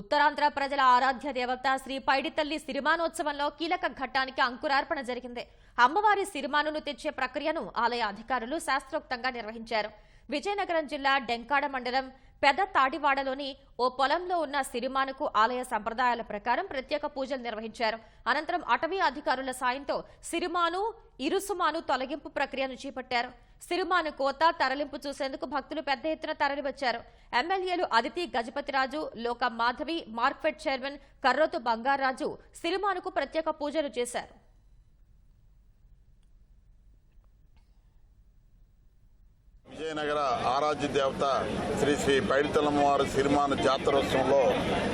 ఉత్తరాంధ్ర ప్రజల ఆరాధ్య దేవత శ్రీ పైడితల్లి సిరిమానోత్సవంలో కీలక ఘట్టానికి అంకురార్పణ జరిగింది. అమ్మవారి సిరిమానును తెచ్చే ప్రక్రియను ఆలయ అధికారులు శాస్త్రోక్తంగా నిర్వహించారు. విజయనగరం జిల్లా డెంకాడ మండలం పెద్ద తాడివాడలోని ఓ పొలంలో ఉన్న సిరిమానుకు ఆలయ సంప్రదాయాల ప్రకారం ప్రత్యేక పూజలు నిర్వహించారు. అనంతరం అటవీ అధికారుల సాయంతో సిరిమాను ఇరుసుమాను తొలగింపు ప్రక్రియను చేపట్టారు. సిరిమాను కోత తరలింపు చూసేందుకు భక్తులు పెద్ద ఎత్తున తరలివచ్చారు. ఎమ్మెల్యేలు అదితి గజపతిరాజు లోక మాధవి మార్క్ఫెడ్ చైర్మన్ కర్రోతు బంగారాజు సిరిమానుకు ప్రత్యేక పూజలు చేశారు విజయనగర రాజ్య దేవత శ్రీ శ్రీ పైడితలమ్మవారి సిరిమాన జాతరోత్సవంలో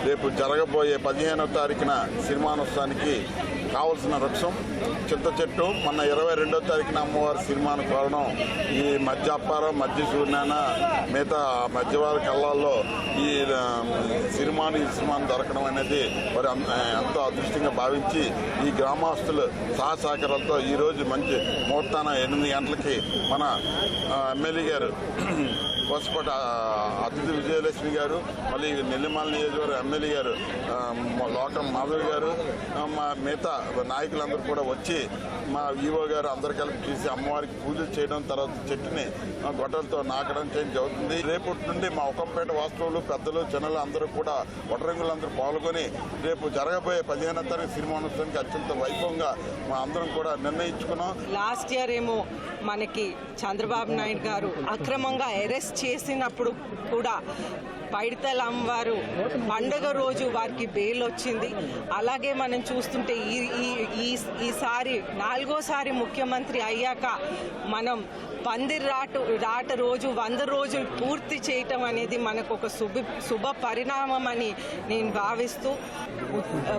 రేపు జరగబోయే పదిహేనవ తారీఖున సిరిమానోత్సవానికి కావలసిన వృక్షం చింత చెట్టు మొన్న ఇరవై రెండో తారీఖున అమ్మవారి సిరిమాను కోరడం ఈ మధ్య అప్పారం మధ్య సూర్యనారాయణ మిగతా మధ్యవారి కళ్ళాల్లో ఈ సినిమాను సిరిమాను ఈ సిరిమాను దొరకడం అనేది మరి ఎంతో అదృష్టంగా భావించి ఈ గ్రామస్తులు సహసహకారాలతో ఈరోజు మంచి ముహూర్తాన ఎనిమిది గంటలకి మన ఎమ్మెల్యే గారు కోసకోట అతిథి విజయలక్ష్మి గారు మళ్ళీ నెల్లిమాల నియోజకవర్గ ఎమ్మెల్యే గారు మా లోకం మాధవి గారు మా మిగతా నాయకులందరూ కూడా వచ్చి మా ఈవో గారు అందరు కలిపి చూసి అమ్మవారికి పూజలు చేయడం తర్వాత చెట్టుని ఆ, గొడ్డలతో నాకడం చేయడం జరుగుతుంది. రేపటి నుండి మా ఒకంపేట వాస్తవులు పెద్దలు జనాలు అందరూ కూడా వడ్రంగులందరూ పాల్గొని రేపు జరగబోయే పదిహేనో తారీఖు సినిమానోత్సవానికి అత్యంత వైభవంగా మా అందరం కూడా నిర్ణయించుకున్నాం. లాస్ట్ ఇయర్ ఏమో మనకి చంద్రబాబు నాయుడు గారు అక్రమంగా అరెస్ట్ చేసినప్పుడు కూడా పైడితల అమ్మవారు పండగ రోజు వారికి బెయిల్ వచ్చింది అలాగే మనం చూస్తుంటే ఈ ఈ- ఈ- ఈసారి నాలుగోసారి ముఖ్యమంత్రి అయ్యాక మనం పందిర్ రాటు రాట రోజు వంద రోజులు పూర్తి చేయటం అనేది మనకు ఒక శుభ శుభ పరిణామం అని నేను భావిస్తూ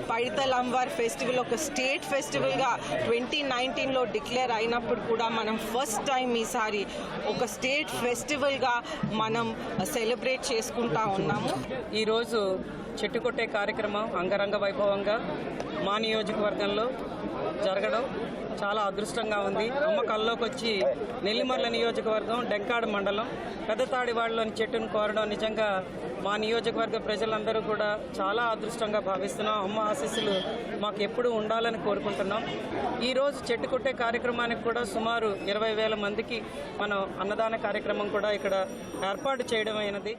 పైడితల అమ్మవారి ఫెస్టివల్ ఒక స్టేట్ ఫెస్టివల్గా ట్వంటీ నైన్టీన్లో డిక్లేర్ అయినప్పుడు కూడా మనం ఫస్ట్ టైం ఈసారి ఒక స్టేట్ ఫెస్టివల్ గా మనం సెలబ్రేట్ చేసుకుంటా ఉన్నాము. ఈరోజు చెట్టు కొట్టే కార్యక్రమం అంగరంగ వైభవంగా మా నియోజకవర్గంలో జరగడం చాలా అదృష్టంగా ఉంది. అమ్మ కల్లోకి వచ్చి నెల్లిమర్ల నియోజకవర్గం డెంకాడు మండలం పెద్దతాడివాడలోని చెట్టును కోరడం నిజంగా మా నియోజకవర్గ ప్రజలందరూ కూడా చాలా అదృష్టంగా భావిస్తున్నాం. అమ్మ ఆశీస్సులు మాకు ఎప్పుడూ ఉండాలని కోరుకుంటున్నాం. ఈరోజు చెట్టు కొట్టే కార్యక్రమానికి కూడా సుమారు ఇరవై వేల మందికి మనం అన్నదాన కార్యక్రమం కూడా ఇక్కడ ఇక్కడ ఏర్పాటు చేయడం అయినది.